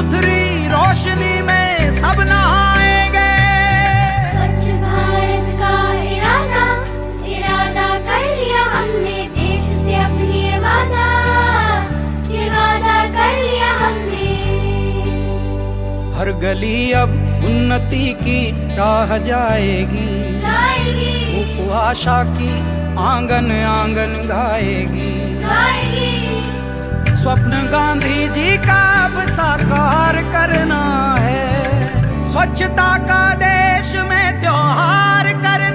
सुथरी रोशनी में सब नहाएँगे। स्वच्छ भारत का इरादा इरादा कर लिया हमने देश से अपनी वादा ये वादा कर लिया हमने। हर गली अब उन्नति की राह जाएगी। जाएगी। आशा की आँगन आँगन गाएगी। गाएगी। स्वप्न गांधी जी का अब साकार करना है। स्वच्छता का देश में त्योहार करना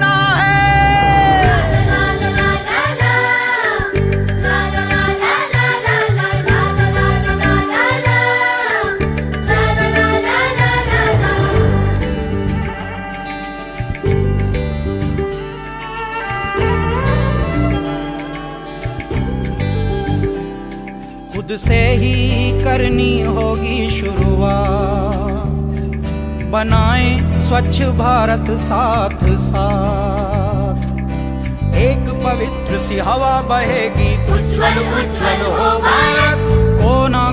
बनाएँ स्वच्छ भारत साथ साथ। एक पवित्र सी हवा बहेगी, उज्जवल उज्जवल हो भारत। कोना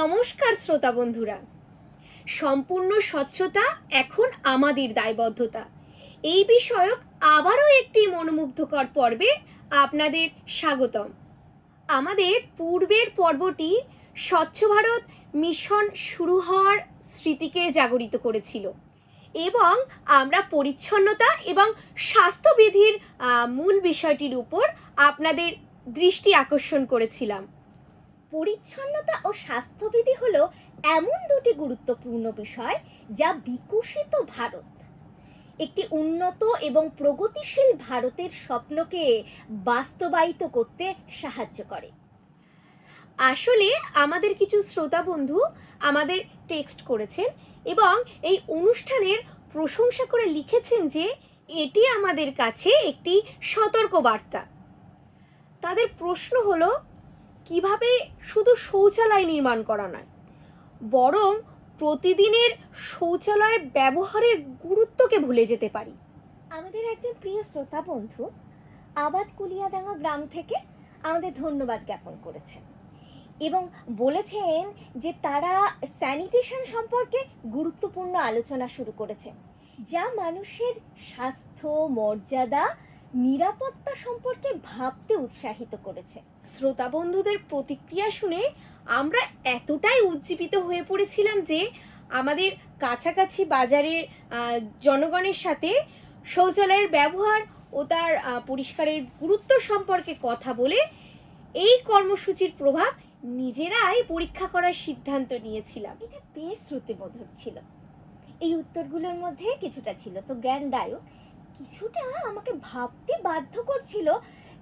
নমস্কার শ্রোতা বন্ধুরা। সম্পূর্ণ স্বচ্ছতা এখন আমাদের দায়বদ্ধতা। এই বিষয়ক আবারও একটি মনোমুগ্ধকর পর্বে আপনাদের স্বাগতম। আমাদের পূর্বের পর্বটি স্বচ্ছ ভারত মিশন শুরু হওয়ার স্মৃতিকে জাগরিত করেছিল এবং আমরা পরিচ্ছন্নতা এবং স্বাস্থ্যবিধির মূল বিষয়টির উপর আপনাদের দৃষ্টি আকর্ষণ করেছিলাম। পরিচ্ছন্নতা ও স্বাস্থ্যবিধি হলো এমন দুটি গুরুত্বপূর্ণ বিষয় যা বিকশিত ভারত। একটি উন্নত এবং প্রগতিশীল ভারতের স্বপ্নকে বাস্তবায়িত করতে সাহায্য করে। আসলে আমাদের কিছু শ্রোতা বন্ধু আমাদের টেক্সট করেছেন এবং এই অনুষ্ঠানের প্রশংসা করে লিখেছেন যে এটি আমাদের কাছে একটি সতর্ক বার্তা তাদের প্রশ্ন হলো কীভাবে শুধু শৌচালয় নির্মাণ করা নয়, বরং প্রতিদিনের শৌচালয় ব্যবহারের গুরুত্বকে ভুলে যেতে পারি। আমাদের একজন প্রিয় শ্রোতা বন্ধু আবাদ কুলিয়াডাঙ্গা গ্রাম থেকে আমাদের ধন্যবাদ জ্ঞাপন করেছেন এবং বলেছেন যে তারা স্যানিটেশন সম্পর্কে গুরুত্বপূর্ণ আলোচনা শুরু করেছে যা মানুষের স্বাস্থ্য, মর্যাদা নিরাপত্তা সম্পর্কে ভাবতে উৎসাহিত করেছে। শ্রোতা বন্ধুদের প্রতিক্রিয়া শুনে আমরা এতটাই উজ্জীবিত হয়ে পড়েছিলাম যে আমাদের কাছাকাছি বাজারের জনগণের সাথে শৌচালয়ের ব্যবহার ও তার পরিষ্কারের গুরুত্ব সম্পর্কে কথা বলে এই কর্মসূচির প্রভাব নিজেরাই পরীক্ষা করার সিদ্ধান্ত নিয়েছিলাম। এটা বেশ শ্রুতিমধুর ছিল। এই উত্তরগুলোর মধ্যে কিছুটা ছিল। তো জ্ঞানদায়ক কিছুটা আমাকে ভাবতে বাধ্য করছিল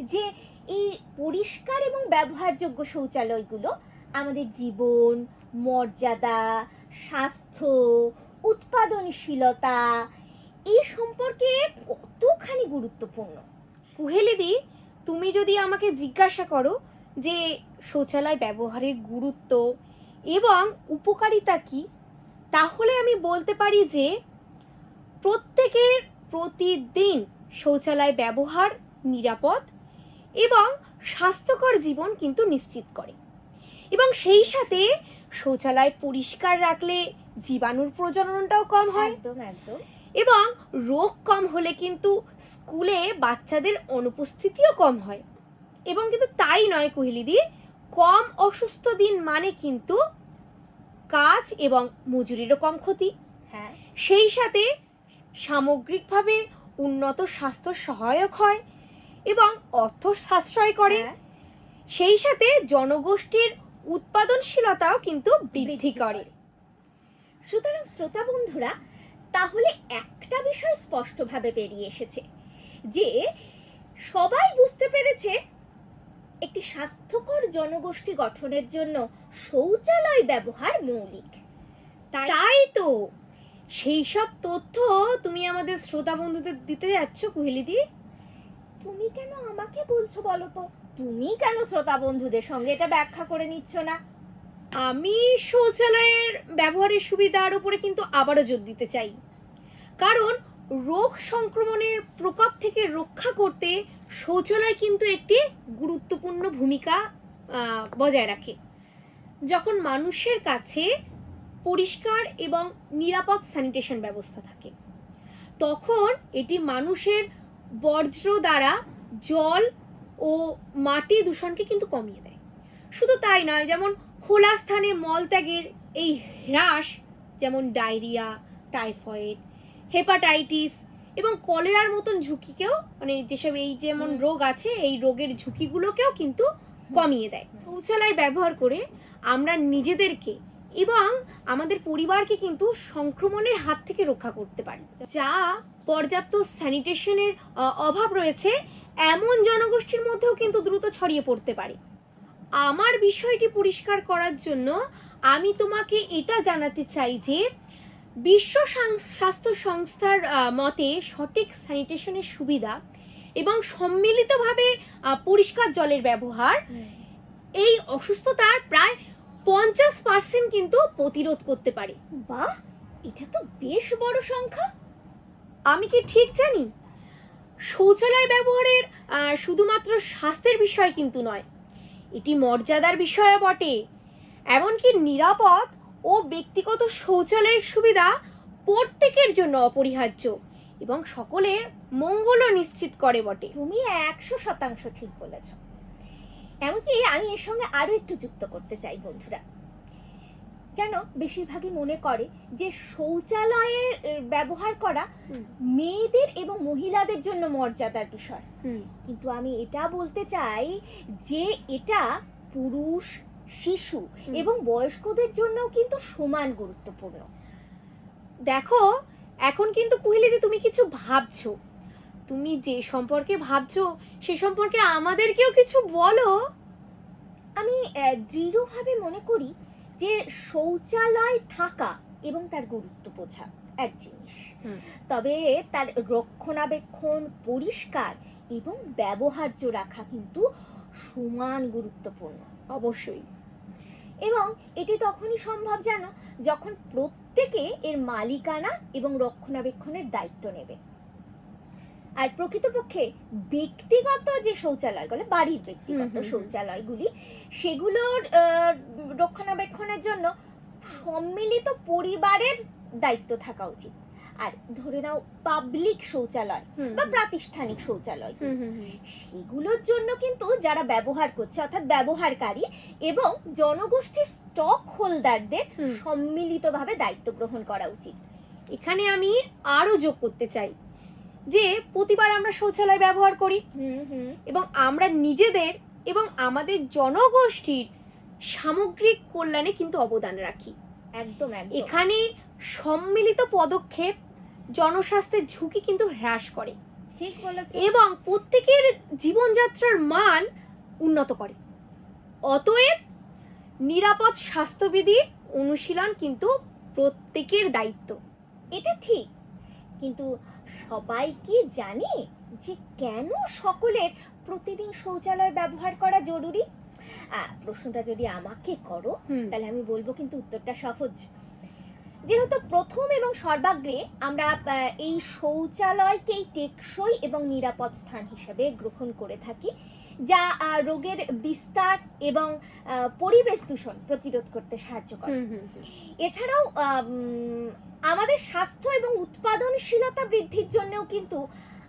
যে এই পরিষ্কার এবং ব্যবহারযোগ্য শৌচালয়গুলো আমাদের জীবন, মর্যাদা, স্বাস্থ্য, উৎপাদনশীলতা, এই সম্পর্কে কতখানি গুরুত্বপূর্ণ? কুহেলিদি, তুমি যদি আমাকে জিজ্ঞাসা করো যে শৌচালয় ব্যবহারের গুরুত্ব এবং উপকারিতা কি, তাহলে আমি বলতে পারি যে প্রত্যেকের প্রতিদিন শৌচালয় ব্যবহার নিরাপদ এবং স্বাস্থ্যকর জীবন কিন্তু নিশ্চিত করে। এবং সেই সাথে শৌচালয় পরিষ্কার রাখলে জীবাণুর প্রজননটাও কম হয় একদম একদম। এবং রোগ কম হলে কিন্তু স্কুলে বাচ্চাদের অনুপস্থিতিও কম হয়। এবং কিন্তু তাই নয় কোহলিদি কম অসুস্থ দিন মানে কিন্তু কাজ এবং মজুরিরও কম ক্ষতি। হ্যাঁ। সেই সাথে সামগ্রিকভাবে উন্নত স্বাস্থ্য সহায়ক হয় এবং অর্থ সাশ্রয় করে। হ্যাঁ, সেই সাথে জনগোষ্ঠীর উৎপাদনশীলতাও কিন্তু বৃদ্ধি করে। সুতরাং শ্রোতা বন্ধুরা তাহলে একটা বিষয় স্পষ্টভাবে বেরিয়ে এসেছে যে সবাই বুঝতে পেরেছে একটি স্বাস্থ্যকর জনগোষ্ঠী গঠনের জন্য শৌচালয় ব্যবহার মৌলিক। তাই তাই তো সেই সব তথ্য তুমি আমাদের শ্রোতা বন্ধুদের দিতে যাচ্ছ কুহেলিদি তুমি কেন আমাকে বলছো বলো তো? তুমি কেন শ্রোতা বন্ধুদের সঙ্গে এটা ব্যাখ্যা করে নিচ্ছ না? আমি শৌচালয়ের ব্যবহারের সুবিধার উপরে কিন্তু আবারও জোর দিতে চাই। কারণ রোগ সংক্রমণের প্রকোপ থেকে রক্ষা করতে শৌচালয় কিন্তু একটি গুরুত্বপূর্ণ ভূমিকা বজায় রাখে। যখন মানুষের কাছে পরিষ্কার এবং নিরাপদ স্যানিটেশন ব্যবস্থা থাকে। তখন এটি মানুষের বর্জ্য দ্বারা জল ও মাটি দূষণকে কিন্তু কমিয়ে দেয়। শুধু তাই নয় যেমন খোলা স্থানে মলত্যাগের এই হ্রাস যেমন ডায়রিয়া টাইফয়েড হেপাটাইটিস এবং কলেরার মতন ঝুঁকিকেও মানে যেসব এই যেমন রোগ আছে এই রোগের ঝুঁকিগুলোকেও কিন্তু কমিয়ে দেয়। শৌচালয় ব্যবহার করে আমরা নিজেদেরকে এবং আমাদের পরিবারকে কিন্তু সংক্রমণের হাত থেকে রক্ষা করতে পারি। যা পর্যাপ্ত স্যানিটেশনের অভাব রয়েছে এমন জনগোষ্ঠীর মধ্যেও কিন্তু দ্রুত ছড়িয়ে পড়তে পারে। আমার বিষয়টি পরিষ্কার করার জন্য আমি তোমাকে এটা জানাতে চাই যে বিশ্ব স্বাস্থ্য সংস্থার মতে সঠিক স্যানিটেশনের সুবিধা এবং সম্মিলিতভাবে পরিষ্কার জলের ব্যবহার এই অসুস্থতার প্রায় পঞ্চাশ পার্সেন্ট কিন্তু প্রতিরোধ করতে পারে। বাহ, এটা তো বেশ বড় সংখ্যা। আমি কি ঠিক জানি? শৌচালয় ব্যবহারের শুধুমাত্র স্বাস্থ্যের বিষয় কিন্তু নয়, এটি মর্যাদার বিষয়ও বটে। এমনকি নিরাপদ ও ব্যক্তিগত শৌচালয়ের সুবিধা প্রত্যেকের জন্য অপরিহার্য এবং সকলের মঙ্গলও নিশ্চিত করে বটে। তুমি একশো শতাংশ ঠিক বলেছ। এমনকি আমি এর সঙ্গে আরও একটু যুক্ত করতে চাই বন্ধুরা। যেন বেশিরভাগই মনে করে যে শৌচালয়ের ব্যবহার করা মেয়েদের এবং মহিলাদের জন্য মর্যাদার বিষয়। কিন্তু আমি এটা বলতে চাই যে এটা পুরুষ শিশু এবং বয়স্কদের জন্যও কিন্তু সমান গুরুত্বপূর্ণ। দেখো এখন কিন্তু কুহিলিদি তুমি কিছু ভাবছ। তুমি যে সম্পর্কে ভাবছ সে সম্পর্কে আমাদেরকেও কিছু বলো। আমি দৃঢ়ভাবে মনে করি যে শৌচালয় থাকা এবং তার গুরুত্ব বোঝা এক জিনিস। তবে তার রক্ষণাবেক্ষণ পরিষ্কার এবং ব্যবহার্য রাখা কিন্তু সমান গুরুত্বপূর্ণ অবশ্যই। এবং এটি তখনই সম্ভব জানো যখন প্রত্যেকে এর মালিকানা এবং রক্ষণাবেক্ষণের দায়িত্ব নেবে। আর প্রকৃতপক্ষে ব্যক্তিগত যে শৌচালয়গুলো বাড়ির ব্যক্তিগত। শৌচালয়গুলি সেগুলোর রক্ষণাবেক্ষণের জন্য সম্মিলিত পরিবারের দায়িত্ব থাকা উচিত। আর ধরে নাও পাবলিক শৌচালয় বা প্রাতিষ্ঠানিক শৌচালয়। সেগুলোর জন্য কিন্তু যারা ব্যবহার করছে অর্থাৎ ব্যবহারকারী এবং জনগোষ্ঠীর স্টক হোল্ডারদের সম্মিলিতভাবে দায়িত্ব গ্রহণ করা উচিত। এখানে আমি আরও যোগ করতে চাই। যে প্রতিবার আমরা শৌচালয় ব্যবহার করি। হুম হুম। এবং আমরা নিজেদের এবং আমাদের জনগোষ্ঠীর সামগ্রিক কল্যাণে কিন্তু অবদান রাখি। একদম একদম। এখানে সম্মিলিত পদক্ষেপ জনস্বাস্থ্যের ঝুঁকি কিন্তু হ্রাস করে। ঠিক বলেছ। এবং প্রত্যেকের জীবনযাত্রার মান উন্নত করে। অতএব নিরাপদ স্বাস্থ্যবিধি অনুশীলন কিন্তু প্রত্যেকের দায়িত্ব। এটা ঠিক। কিন্তু সবাই কি জানে যে কেন সকলের প্রতিদিন শৌচালয় ব্যবহার করা জরুরি? প্রশ্নটা যদি আমাকে করো তাহলে আমি বলব কিন্তু উত্তরটা সহজ। যেহেতু প্রথম এবং সর্বাগ্রে আমরা এই শৌচালয়কেই টেকসই এবং নিরাপদ স্থান হিসেবে গ্রহণ করে থাকি যা রোগের বিস্তার এবং পরিবেশ দূষণ প্রতিরোধ করতে সাহায্য করে। এছাড়াও আমাদের স্বাস্থ্য এবং উৎপাদনশীলতা বৃদ্ধির জন্যও কিন্তু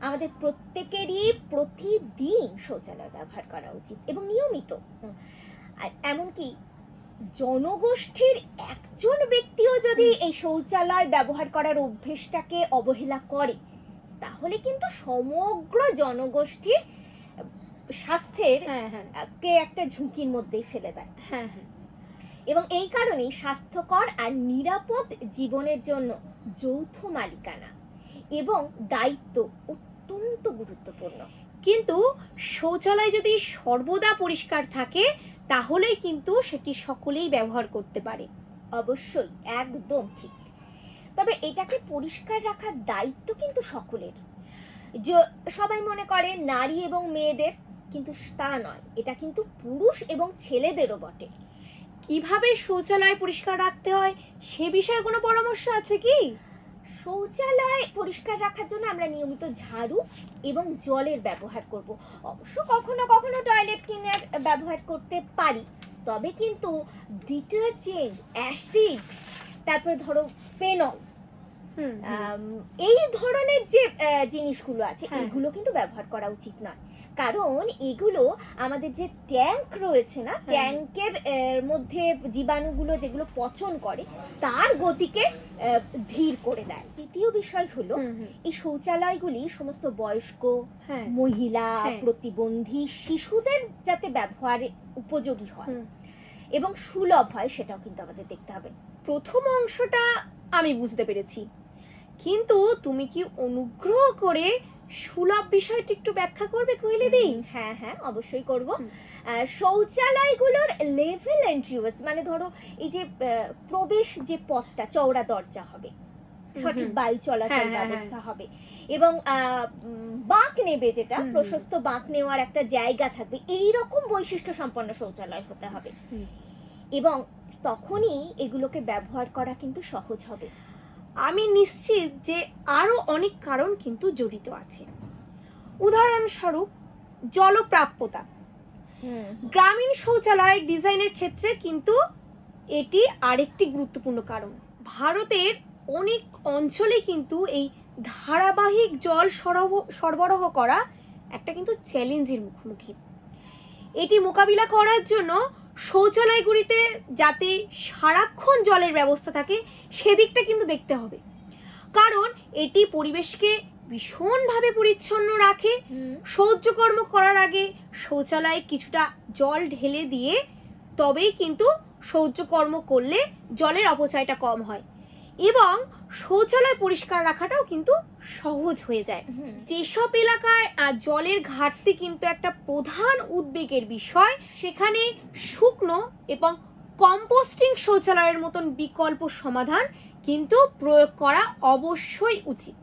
আমাদের প্রত্যেকেরই প্রতিদিন শৌচালয় ব্যবহার করা উচিত এবং নিয়মিত। আর এমনকি জনগোষ্ঠীর একজন ব্যক্তিও যদি এই শৌচালয় ব্যবহার করার অভ্যেসটাকে অবহেলা করে তাহলে কিন্তু সমগ্র জনগোষ্ঠীর স্বাস্থ্যের হ্যাঁ হ্যাঁ। কে একটা ঝুঁকির মধ্যেই ফেলে দেয়। হ্যাঁ হ্যাঁ। এবং এই কারণেই স্বাস্থ্যকর আর নিরাপদ জীবনের জন্য যৌথ মালিকানা এবং দায়িত্ব অত্যন্ত গুরুত্বপূর্ণ। কিন্তু শৌচালয় যদি সর্বদা পরিষ্কার থাকে তাহলেই কিন্তু সেটি সকলেই ব্যবহার করতে পারে। অবশ্যই একদম ঠিক। তবে এটাকে পরিষ্কার রাখার দায়িত্ব কিন্তু সকলের। সবাই মনে করে নারী এবং মেয়েদের কিন্তু তা নয়। এটা কিন্তু পুরুষ এবং ছেলেদেরও বটে। কীভাবে শৌচালয় পরিষ্কার রাখতে হয় সে বিষয়ে কোনো পরামর্শ আছে কি? শৌচালয় পরিষ্কার রাখার জন্য আমরা নিয়মিত ঝাড়ু এবং জলের ব্যবহার করব। অবশ্য কখনো কখনো টয়লেট ক্লিনার ব্যবহার করতে পারি। তবে কিন্তু ডিটারজেন্ট অ্যাসিড তারপরে ধরো ফেনল। এই ধরনের যে জিনিসগুলো আছে হ্যাঁ। এগুলো কিন্তু ব্যবহার করা উচিত নয়। কারণ এগুলো আমাদের যে ট্যাঙ্ক রয়েছে না হ্যাঁ। ট্যাঙ্কের মধ্যে জীবাণুগুলো যেগুলো পচন করে তার গতিকে ধীর করে দেয় দ্বিতীয় বিষয় হলো। এই শৌচালয়গুলি সমস্ত বয়স্ক হ্যাঁ মহিলা হ্যাঁ। প্রতিবন্ধী শিশুদের যাতে ব্যবহারে উপযোগী হয় এবং সুলভ হয় সেটাও কিন্তু আমাদের দেখতে হবে প্রথম অংশটা আমি বুঝতে পেরেছি কিন্তু তুমি কি অনুগ্রহ করে সুলভ বিষয়টি একটু ব্যাখ্যা করবে কৈলিদি হ্যাঁ হ্যাঁ অবশ্যই করব। শৌচালয়গুলোর লেভেল এন্ট্রিওস মানে ধরো এই যে প্রবেশ যে পথটা চওড়া দরজা হবে সঠিক বায়ু চলাচল হ্যাঁ, হ্যাঁ, ব্যবস্থা হবে এবং বাঁক নেবে যেটা। প্রশস্ত বাঁক নেওয়ার একটা জায়গা থাকবে। এই রকম বৈশিষ্ট্য সম্পন্ন শৌচালয় হতে হবে। এবং তখনই এগুলোকে ব্যবহার করা কিন্তু সহজ হবে। আমি নিশ্চিত যে আরও অনেক কারণ কিন্তু জড়িত আছে। উদাহরণস্বরূপ জলপ্রাপ্যতা। গ্রামীণ শৌচালয় ডিজাইনের ক্ষেত্রে কিন্তু এটি আরেকটি গুরুত্বপূর্ণ কারণ। ভারতের অনেক অঞ্চলে কিন্তু এই ধারাবাহিক জল সরবরাহ করা একটা কিন্তু চ্যালেঞ্জের মুখোমুখি। এটি মোকাবিলা করার জন্য শৌচালয়গুলিতে যাতে সারাক্ষণ জলের ব্যবস্থা থাকে সেদিকটা কিন্তু দেখতে হবে। কারণ এটি পরিবেশকে ভীষণভাবে পরিচ্ছন্ন রাখে। শৌচকর্ম করার আগে শৌচালয়ে কিছুটা জল ঢেলে দিয়ে তবেই কিন্তু শৌচকর্ম করলে জলের অপচয়টা কম হয়। এবং শৌচালয় পরিষ্কার রাখাটাও কিন্তু সহজ হয়ে যায়। যেসব এলাকায় জলের ঘাটতি কিন্তু একটা প্রধান উদ্বেগের বিষয় সেখানে শুকনো এবং কম্পোস্টিং শৌচালয়ের মতন বিকল্প সমাধান কিন্তু প্রয়োগ করা অবশ্যই উচিত।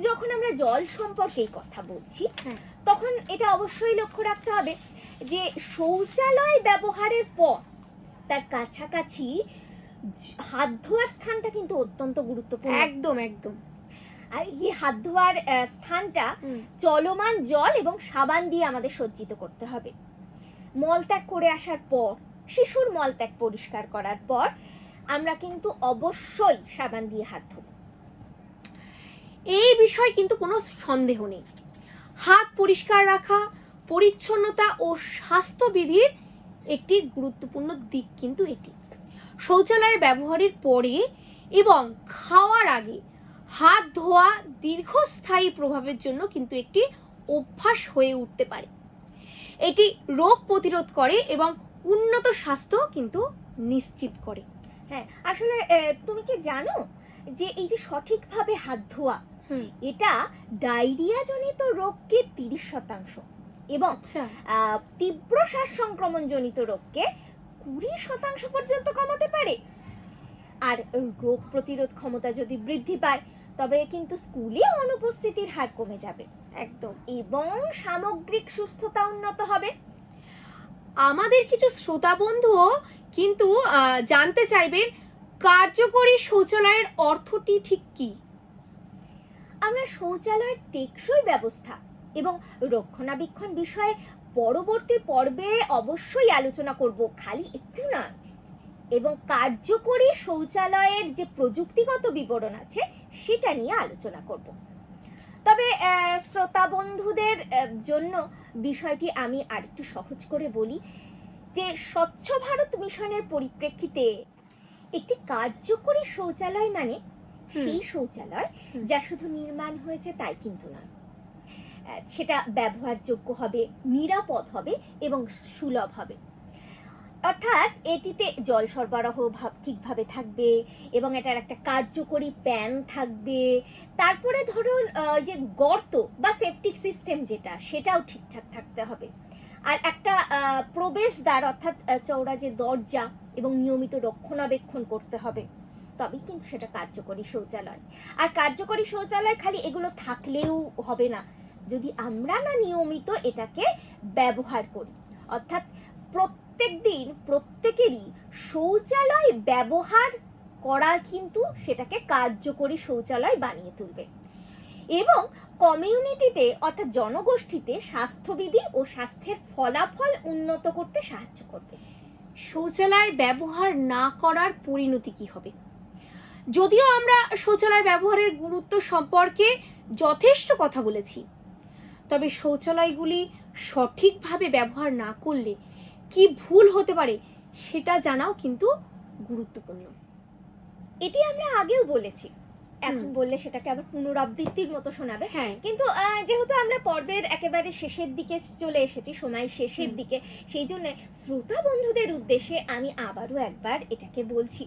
যখন আমরা জল সম্পর্কে কথা বলছি হ্যাঁ। তখন এটা অবশ্যই লক্ষ্য রাখতে হবে যে শৌচালয় ব্যবহারের পর তার কাছাকাছি হাত ধোয়ার স্থানটা কিন্তু অত্যন্ত গুরুত্বপূর্ণ। একদম একদম। আর এই হাত ধোয়ার স্থানটা চলমান জল এবং সাবান দিয়ে আমাদের সজ্জিত করতে হবে। মলত্যাগ করে আসার পর শিশুর মলত্যাগ পরিষ্কার করার পর আমরা কিন্তু অবশ্যই সাবান দিয়ে হাত ধোবো। এই বিষয়ে কিন্তু কোনো সন্দেহ নেই। হাত পরিষ্কার রাখা পরিচ্ছন্নতা ও স্বাস্থ্যবিধির একটি গুরুত্বপূর্ণ দিক কিন্তু এটি। শৌচালয়ের ব্যবহারের পরে এবং খাওয়ার আগে হাত ধোয়া দীর্ঘস্থায়ী প্রভাবের জন্য কিন্তু একটি অভ্যাস হয়ে উঠতে পারে। এটি রোগ প্রতিরোধ করে এবং উন্নত স্বাস্থ্য কিন্তু নিশ্চিত করে। হ্যাঁ আসলে তুমি কি জানো যে এই যে সঠিকভাবে হাত ধোয়া এটা ডায়রিয়া জনিত রোগকে তিরিশ শতাংশ এবং আচ্ছা। আহ, তীব্র শ্বাস সংক্রমণ জনিত রোগকে কুড়ি শতাংশ পর্যন্ত কমাতে পারে। আর রোগ প্রতিরোধ ক্ষমতা যদি বৃদ্ধি পায়, তবে কিন্তু স্কুলে অনুপস্থিতির হার কমে যাবে। একদম। এবং সামগ্রিক সুস্থতা উন্নত হবে। আমাদের কিছু শ্রোতা বন্ধুও কিন্তু জানতে চাইবেন কার্যকরী শৌচালয়ের অর্থটি ঠিক কি? আমরা শৌচালয়ের টেকসই ব্যবস্থা এবং রক্ষণাবেক্ষণ বিষয়ে পরবর্তী পর্বে অবশ্যই আলোচনা করব। খালি একটু নয়। এবং কার্যকরী শৌচালয়ের যে প্রযুক্তিগত বিবরণ আছে সেটা নিয়ে আলোচনা করব। তবে শ্রোতা বন্ধুদের জন্য বিষয়টি আমি আরেকটু সহজ করে বলি যে স্বচ্ছ ভারত মিশনের পরিপ্রেক্ষিতে একটি কার্যকরী শৌচালয় মানে সেই শৌচালয় যা শুধু নির্মাণ হয়েছে তাই কিন্তু নয়। সেটা ব্যবহারযোগ্য হবে, নিরাপদ হবে এবং সুলভ হবে। অর্থাৎ এটিতে জল সরবরাহ ভাব- ঠিকভাবে থাকবে এবং এটার একটা কার্যকরী প্যান থাকবে। তারপরে ধরুন যে গর্ত বা সেপটিক সিস্টেম যেটা, সেটাও ঠিকঠাক থাকতে হবে। আর একটা প্রবেশদ্বার অর্থাৎ চওড়া যে দরজা এবং নিয়মিত রক্ষণাবেক্ষণ করতে হবে। তবেই কিন্তু সেটা কার্যকরী শৌচালয়। আর কার্যকরী শৌচালয় খালি এগুলো থাকলেও হবে না। যদি আমরা না নিয়মিত এটাকে ব্যবহার করি, অর্থাৎ প্রত্যেক দিন প্রত্যেকেরই শৌচালয় ব্যবহার করার কিন্তু সেটাকে কার্যকরী শৌচালয় বানিয়ে তুলবে। এবং কমিউনিটিতে অর্থাৎ জনগোষ্ঠীতে স্বাস্থ্যবিধি ও স্বাস্থ্যের ফলাফল উন্নত করতে সাহায্য করবে। শৌচালয় ব্যবহার না করার পরিণতি কি হবে? যদিও আমরা শৌচালয় ব্যবহারের গুরুত্ব সম্পর্কে যথেষ্ট কথা বলেছি তবে শৌচালয়গুলি সঠিকভাবে ব্যবহার না করলে কি ভুল হতে পারে সেটা জানাও কিন্তু গুরুত্বপূর্ণ। এটি আমরা আগেও বলেছি। এখন বললে সেটাকে আবার পুনরাবৃত্তির মতো শোনাবে। হ্যাঁ। কিন্তু যেহেতু আমরা পর্বের একেবারে শেষের দিকে চলে এসেছি সময় শেষের দিকে সেই জন্য শ্রোতা বন্ধুদের উদ্দেশ্যে আমি আবারও একবার এটাকে বলছি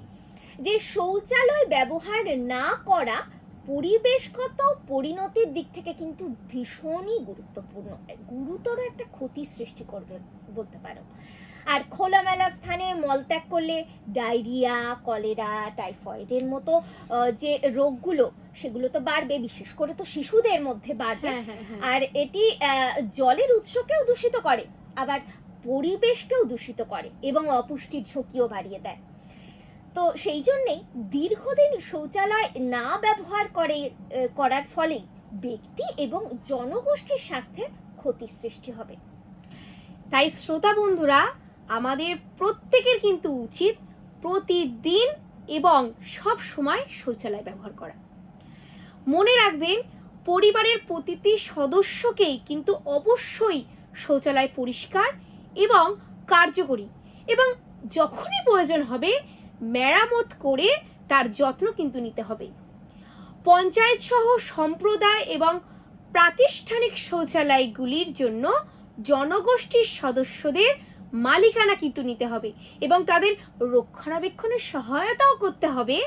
যে শৌচালয় ব্যবহার না করা পরিবেশগত পরিণতির দিক থেকে কিন্তু ভীষণই গুরুত্বপূর্ণ। গুরুতর একটা ক্ষতি সৃষ্টি করবে বলতে পারো। আর খোলামেলা স্থানে মলত্যাগ করলে ডায়রিয়া কলেরা টাইফয়েডের মতো যে রোগগুলো সেগুলো তো বাড়বে বিশেষ করে তো শিশুদের মধ্যে বাড়বে। হ্যাঁ হ্যাঁ হ্যাঁ। আর এটি আহ, জলের উৎসকেও দূষিত করে আবার পরিবেশকেও দূষিত করে এবং অপুষ্টির ঝুঁকিও বাড়িয়ে দেয়। তো সেই জন্যেই দীর্ঘদিন শৌচালয় না ব্যবহার করে করার ফলে ব্যক্তি এবং জনগোষ্ঠীর স্বাস্থ্যের ক্ষতি সৃষ্টি হবে। তাই শ্রোতা বন্ধুরা, আমাদের প্রত্যেকের কিন্তু উচিত প্রতিদিন এবং সব সময় শৌচালয় ব্যবহার করা। মনে রাখবেন, পরিবারের প্রতিটি সদস্যকেই কিন্তু অবশ্যই শৌচালয় পরিষ্কার এবং কার্যকরী এবং যখনই প্রয়োজন হবে মেরামত করে তার যত্ন কিন্তু নিতে হবে। পঞ্চায়েত সহ সম্প্রদায় এবং প্রাতিষ্ঠানিক শৌচালয়গুলির জন্য জনগোষ্ঠীর সদস্যদের মালিকানা কিন্তু নিতে হবে এবং তাদের রক্ষণাবেক্ষণের সহায়তাও করতে হবে।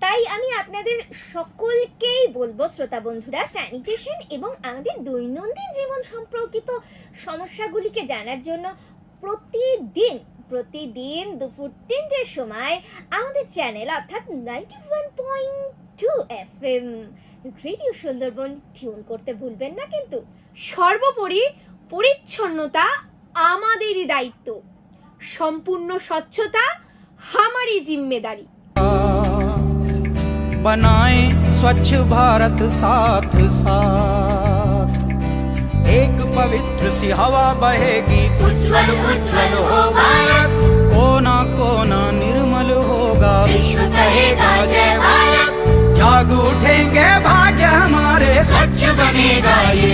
তাই আমি আপনাদের সকলকেই বলব, শ্রোতা বন্ধুরা স্যানিটেশন এবং আমাদের দৈনন্দিন জীবন সম্পর্কিত সমস্যাগুলিকে জানার জন্য প্রতিদিন প্রতিদিন দুপুর তিনটের সময় আমাদের চ্যানেল অর্থাৎ ninety one point two F M radio Sundarban tune করতে ভুলবেন না কিন্তু সর্বোপরি পরিচ্ছন্নতা আমাদেরই দায়িত্ব সম্পূর্ণ স্বচ্ছতা हमारी जिम्मेदारी बनाए स्वच्छ भारत साथ साथ एक पवित्र सी हवा बहेगी। उज्जवल उज्जवल हो भारत। कोना कोना निर्मल होगा। विश्व कहेगा जय भारत। जाग उठेंगे भाज हमारे। स्वच्छ बनेगा ये